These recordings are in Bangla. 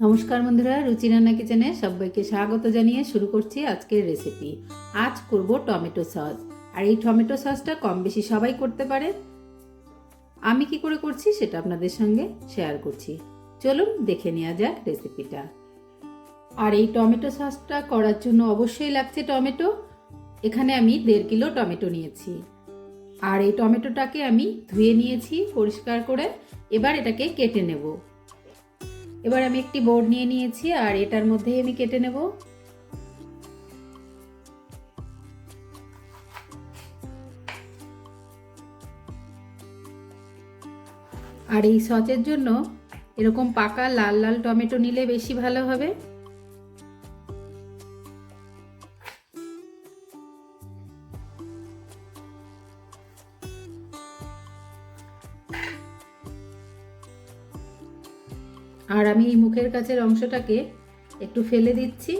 নমস্কার বন্ধুরা রুচি রান্না কিচেনে সবাইকে স্বাগত জানিয়ে শুরু করছি আজকের রেসিপি আজ করব টমেটো সস। আর এই টমেটো সসটা কম বেশি সবাই করতে পারে। আমি কি করে করছি সেটা আপনাদের সঙ্গে শেয়ার করছি। চলুন দেখে নেওয়া যাক রেসিপিটা আর এই টমেটো সসটা করার জন্য অবশ্যই লাগছে টমেটো। এখানে আমি দেড় কিলো টমেটো নিয়েছি। আর এই টমেটোটাকে আমি ধুয়ে নিয়েছি পরিষ্কার করে। এবার এটাকে কেটে নেব। এবার আমি একটি বোর্ড নিয়ে নিয়েছি আর এটার মধ্যেই আমি কেটে নেব। আর এই সচের জন্য এরকম পাকা লাল লাল টমেটো নিলে বেশি ভালো হবে। আর আমি এই মুখের কাছের অংশটাকে একটু ফেলে দিচ্ছি।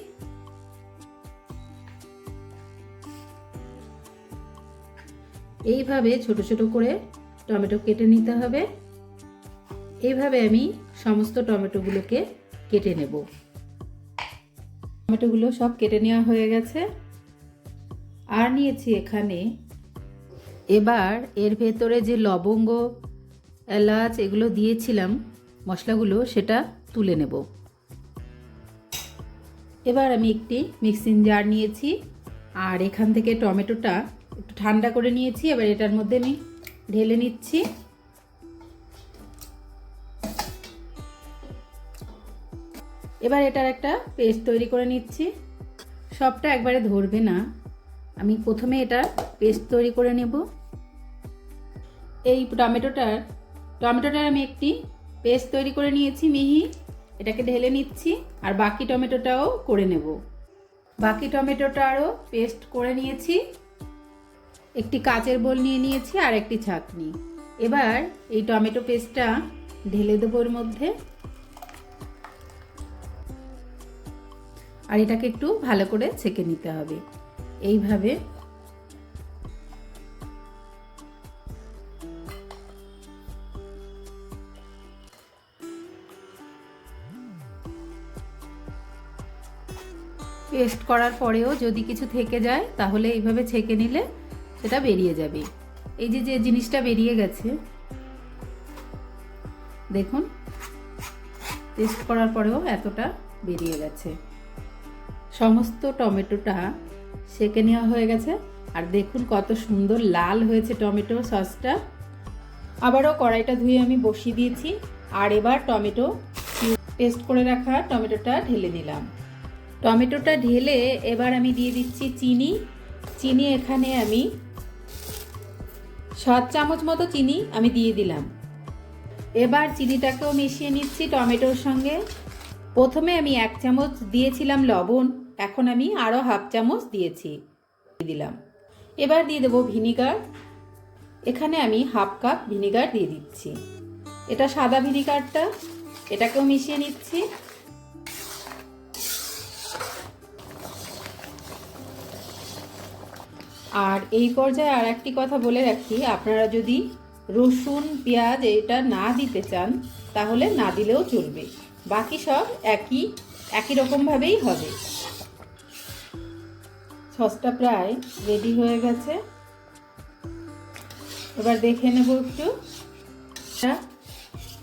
এইভাবে ছোট ছোট করে টমেটো কেটে নিতে হবে। এইভাবে আমি সমস্ত টমেটোগুলোকে কেটে নেব। টমেটোগুলো সব কেটে নেওয়া হয়ে গেছে। আর নিয়েছি এখানে এবার এর ভেতরে যে লবঙ্গ, এলাচ, এগুলো দিয়েছিলাম মশলাগুলো সেটা তুলে নেব। এবার আমি একটি মিক্সিং জার নিয়েছি আর এখান থেকে টমেটোটা একটু ঠান্ডা করে নিয়েছি। এবার এটার মধ্যে আমি ঢেলে নিচ্ছি। এবার এটার একটা পেস্ট তৈরি করে নিচ্ছি। সবটা একবারে ধরবে না। আমি প্রথমে এটা পেস্ট তৈরি করে নেব। এই টমেটোটার টমেটোটার আমি একটি পেস্ট তৈরি করে নিয়েছি মিহি। এটাকে ঢেলে নিচ্ছি আর বাকি টমেটোটাও করে নেব। বাকি টমেটোটারও পেস্ট করে নিয়েছি। একটি কাচের বোল নিয়ে নিয়েছি আর একটি ছাঁকনি। এবার এই টমেটো পেস্টটা ঢেলে দেবো ওর মধ্যে। আর এটাকে একটু ভালো করে ছেঁকে নিতে হবে। এইভাবে পেস্ট করার পরেও যদি কিছু থেকে যায়, তাহলে এইভাবে ছেঁকে নিলে সেটা বেরিয়ে যাবে। এই যে যে জিনিসটা বেরিয়ে গেছে, দেখুন, পেস্ট করার পরেও এতটা বেরিয়ে গেছে। সমস্ত টমেটোটা সেকে নেওয়া হয়ে গেছে, আর দেখুন কত সুন্দর লাল হয়েছে টমেটো সসটা। আবারও কড়াইটা ধুয়ে আমি বসিয়ে দিয়েছি, আর এবার টমেটো পেস্ট করে রাখা টমেটোটা ঢেলে দিলাম টমেটোটা ঢেলে এবার আমি দিয়ে দিচ্ছি চিনি। চিনি এখানে আমি সাত চামচ মতো চিনি আমি দিয়ে দিলাম। এবার চিনিটাকেও মিশিয়ে নিচ্ছি টমেটোর সঙ্গে। প্রথমে আমি এক চামচ দিয়েছিলাম লবণ, এখন আমি আরও হাফ চামচ দিয়েছি। দিলাম। এবার দিয়ে দেবো ভিনিগার। এখানে আমি হাফ কাপ ভিনিগার দিয়ে দিচ্ছি। এটা সাদা ভিনিগারটা, এটাকেও মিশিয়ে নিচ্ছি। আর এই পর্যায়ে আর একটি কথা বলে রাখি, আপনারা যদি রসুন, পেঁয়াজ এটা না দিতে চান, তাহলে না দিলেও চলবে। বাকি সব একই একই রকমভাবেই হবে। সসটা প্রায় রেডি হয়ে গেছে। এবার দেখে নেব একটু।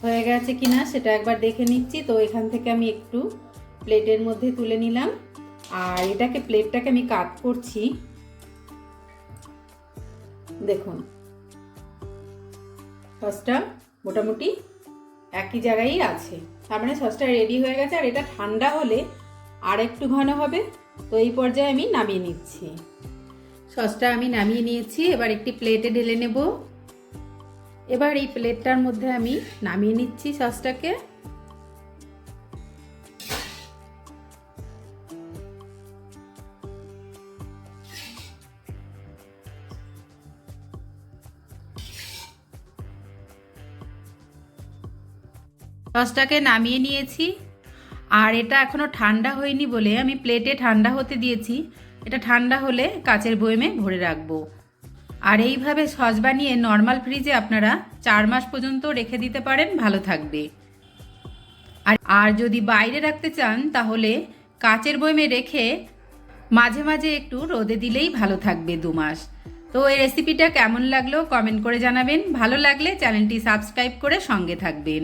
হয়ে গেছে কি না সেটা একবার দেখে নিচ্ছি। তো এখান থেকে আমি একটু প্লেটের মধ্যে তুলে নিলাম। আর এটাকে প্লেটটাকে আমি কাট করছি। দেখুন। সসটা মোটামুটি একই জায়গায় আছে। তার মানে সসটা রেডি হয়ে গেছে, আর এটা ঠান্ডা হলে আর একটু ঘন হবে। তো এই পর্যায়ে আমি নামিয়ে নিচ্ছি। সসটা আমি নামিয়ে নিয়েছি, এবার একটি প্লেটে ঢেলে নেব। এবার এই প্লেটটার মধ্যে আমি নামিয়ে নিচ্ছি সসটাকে। সসটাকে নামিয়ে নিয়েছি। আর এটা এখনও ঠান্ডা হয়নি বলে আমি প্লেটে ঠান্ডা হতে দিয়েছি। এটা ঠান্ডা হলে কাচের বয়েমে ভরে রাখব। আর এইভাবে সস বানিয়ে নর্মাল ফ্রিজে আপনারা চার মাস পর্যন্ত রেখে দিতে পারেন, ভালো থাকবে। আর আর যদি বাইরে রাখতে চান, তাহলে কাচের বয়মে রেখে মাঝে মাঝে একটু রোদে দিলেই ভালো থাকবে দু মাস। তো এই রেসিপিটা কেমন লাগল কমেন্ট করে জানাবেন। ভালো লাগলে চ্যানেলটি সাবস্ক্রাইব করে সঙ্গে থাকবেন।